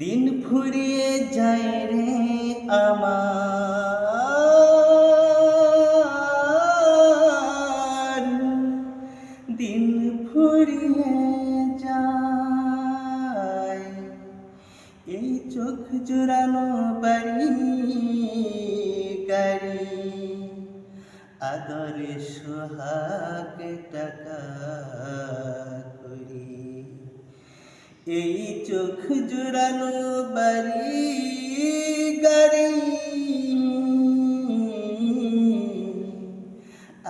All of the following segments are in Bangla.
দিন ফুরিয়ে যায় রে আমার। দিন ফুরিয়ে যায়, এই চোখ জোড়ানো বাড়ি গাড়ি, আদরে সোহাগ টাকা এই চোখ জোড়ানো বাড়ি গাড়ি।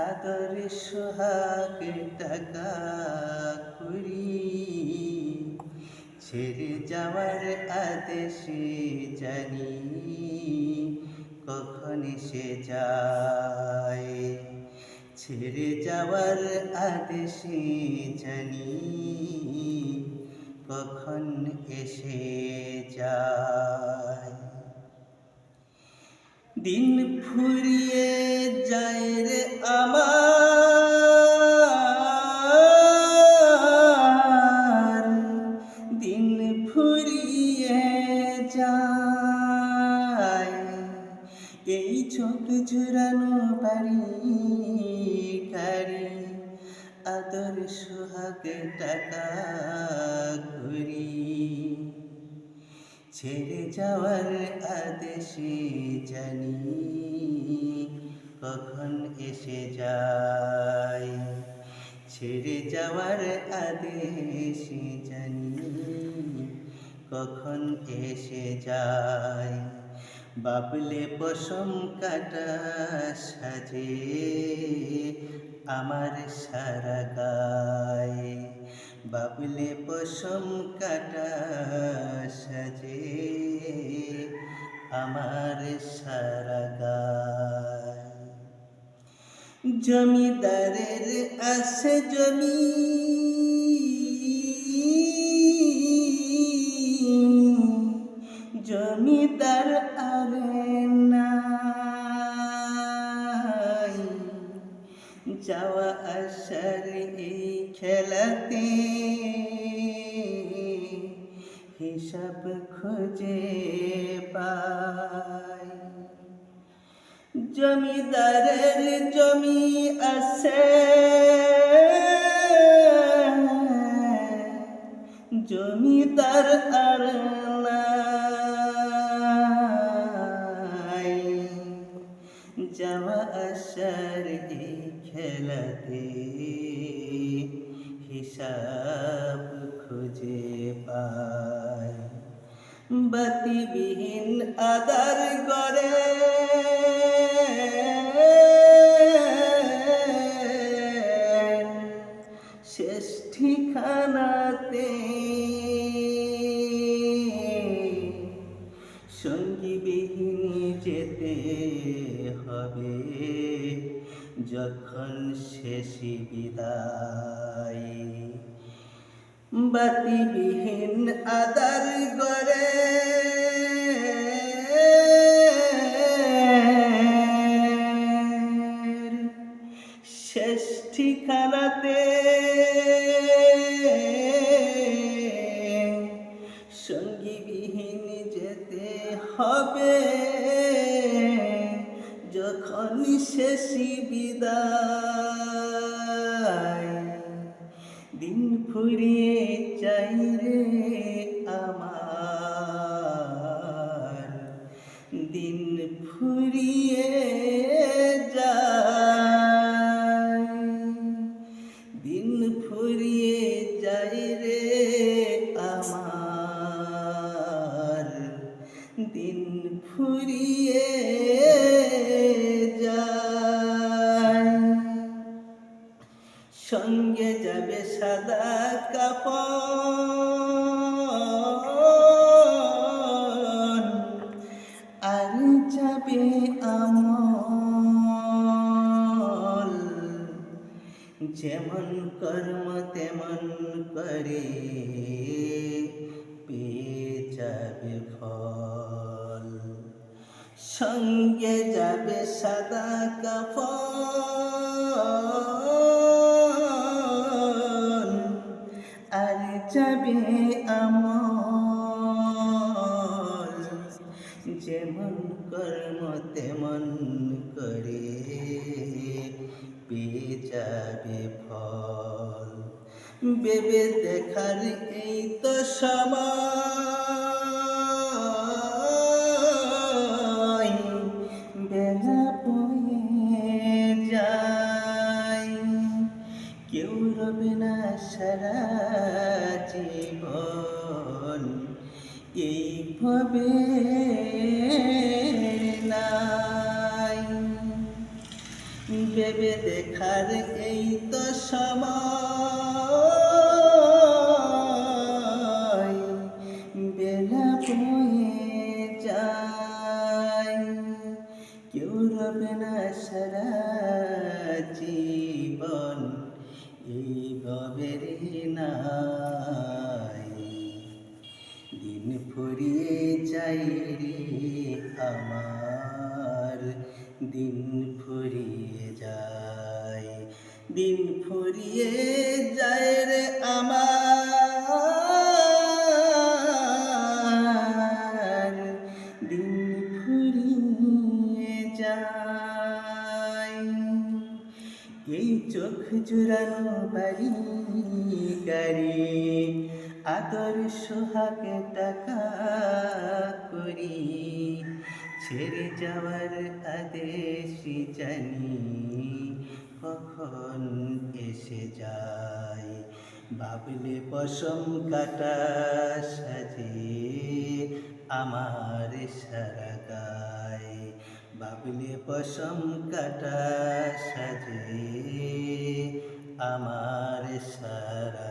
আদর সোহাগ টাকা করি ছেড়ে যাওয়ার আদেশে জানি কখন সে যায়। ছেড়ে যাওয়ার আদেশে জানি কখন এসে যায়? দিন ফুরিয়ে যায় রে আমার। দিন ফুরিয়ে যায়। এই চোখ জুড়ানো বাড়ি গাড়ি আদর সোহাগে টাকা ঘুরি। ছেড়ে যাওয়ার আদেশে জানি কখন এসে যায়। ছেড়ে যাওয়ার আদেশে জানি কখন এসে যায়। বাবলে পশম কাটা সাজে আমার সারা গায়ে। বাবলে পশম কাটা সাজে আমার সারা গায়। জমিদারের আছে জমি, জমিদার আর আসার এই খেলাতে হিসাব খুঁজে পাই। জমিদারের জমি আছে। জমিদার আর যাওয়া আসার এই খেলাতে হিসাব খুঁজে পায় বাতিবিহীন আদার করে শেষ ঠিকানাতে সঙ্গীবিহীন যেতে হবে যখন শেষ বিদায় বাতিবিহীন আদার গড়ে শেষ ঠিকানাতে সঙ্গীবিহীন যেতে হবে। শেষ বিদায়। দিন ফুরিয়ে সঙ্গে যাবে সাদা কাপড়। আর যাবে আমল। যেমন কর্ম তেমন করে পেয়ে যাবে ফল। সঙ্গে যাবে সাদা কাফন আমল যেমন কর্ম তেমন করে পেয়ে যাবে ফল। ভেবে দেখার এই তো সময়। জীবন এইভাবে নাই। ভেবে দেখার এই তো সময় বেলা বয়ে যায়। কেউ রবে না সারা জীবন এইভাবে নাই। দিন ফুরিয়ে যাই রে আমার। দিন ফুরিয়ে যায়। দিন ফুরিয়ে যায় রে আমার। চোখ জুড়ানো বাড়ি গাড়ি আদর সোহাগে টাকা করি। ছেড়ে যাওয়ার আদেশ জানি, কখন এসে যায়। বাবলে পশম কাটা সাজে, আমার সারা বাবলে পশম কাটা সাজে আমার সারা